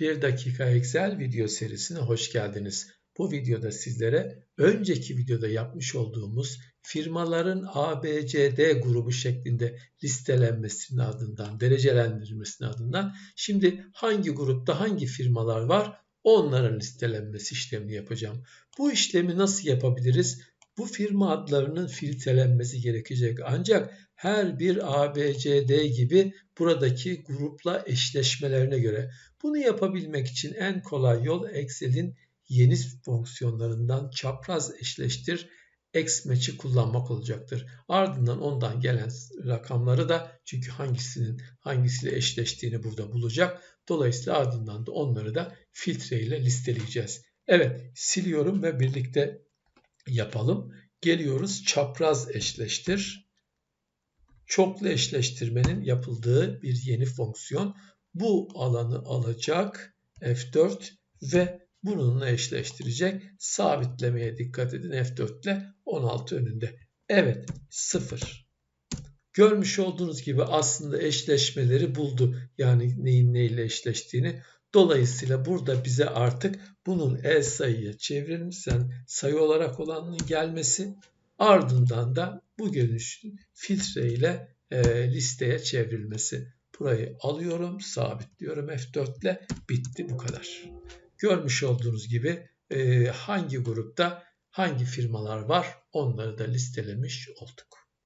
1 dakika Excel video serisine hoş geldiniz. Bu videoda sizlere önceki videoda yapmış olduğumuz firmaların ABCD grubu şeklinde listelenmesinin ardından, derecelendirilmesinin ardından şimdi hangi grupta hangi firmalar var onların listelenmesi işlemini yapacağım. Bu işlemi nasıl yapabiliriz? Bu firma adlarının filtrelenmesi gerekecek. Ancak her bir ABCD gibi buradaki grupla eşleşmelerine göre. Bunu yapabilmek için en kolay yol Excel'in yeni fonksiyonlarından çapraz eşleştir X-Match'i kullanmak olacaktır. Ardından ondan gelen rakamları da çünkü hangisinin hangisiyle eşleştiğini burada bulacak. Dolayısıyla ardından da onları da filtre ile listeleyeceğiz. Evet siliyorum ve birlikte yapalım. Geliyoruz çapraz eşleştir. Çoklu eşleştirmenin yapıldığı bir yeni fonksiyon. Bu alanı alacak F4 ve bununla eşleştirecek. Sabitlemeye dikkat edin F4 ile 16 önünde. Evet 0. Görmüş olduğunuz gibi aslında eşleşmeleri buldu. Yani neyin neyle eşleştiğini. Dolayısıyla burada bize artık bunun el sayıya çevrilmişsen sayı olarak olanın gelmesi ardından da bu görünüşün filtre ile e, listeye çevrilmesi. Burayı alıyorum, sabitliyorum F4 ile bitti bu kadar. Görmüş olduğunuz gibi e, hangi grupta hangi firmalar var onları da listelemiş olduk.